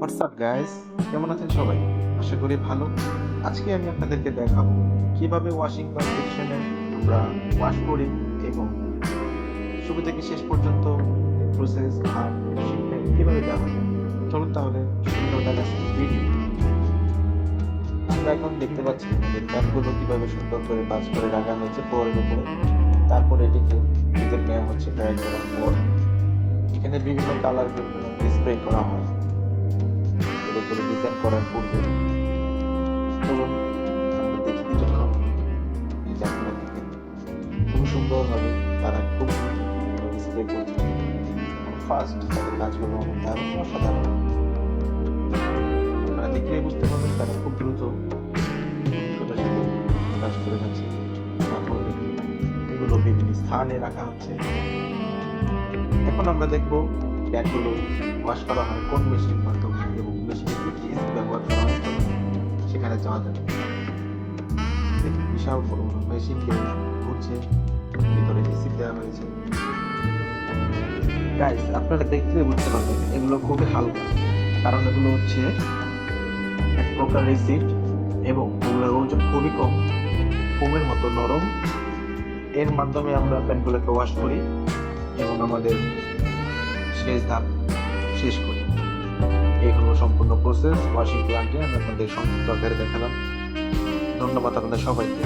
WhatsApp guys কেমন আছেন সবাই? আশা করি ভালো। আজকে আমি আপনাদেরকে দেখাবো কীভাবে ওয়াশিং বা আমরা ওয়াশ করি এবং শুরু থেকে শেষ পর্যন্ত প্রসেস আর মেশিনে কীভাবে দেওয়া হয়। চলুন তাহলে করে আমরা এখন দেখতে পাচ্ছি যে প্যানগুলো কীভাবে সুন্দর করে বাজ করে রাখা হয়েছে পরের উপরে। তারপরে এটিকে নিজের নেওয়া হচ্ছে ড্রাই করার পর এখানে বিভিন্ন কালার স্প্রে করা হয়। করার পূর্বে খুব সুন্দরভাবে তারা খুব করছে। ফার্স্ট তাদের কাজগুলো দারুণ, অসাধারণ। দেখলে বুঝতে পারবেন তারা খুব দ্রুত কাজ করে যাচ্ছে। তারপরে এগুলো বিভিন্ন স্থানে রাখা হচ্ছে। এখন আমরা দেখব ব্যাগগুলো ওয়াশ করা হয় কোন মেশিন মাধ্যমে এবং মেশিনে গাইস আপনারা দেখলে বুঝতে পারবেন, এগুলো খুবই হালকা। কারণ এগুলো হচ্ছে এক প্রকার রিসিপ্ট এবং এগুলোর ওজন খুবই কম। ফোমের মতো নরম। এর মাধ্যমে আমরা প্যান্টগুলোকে ওয়াশ করি এবং আমাদের শেষ ধাপ শেষ করি। এই হলো সম্পূর্ণ প্রসেস ওয়াশিং প্লান্টে আমি আপনাদের সংক্ষিপ্ত আকারে দেখালাম। ধন্যবাদ আপনাদের সবাইকে।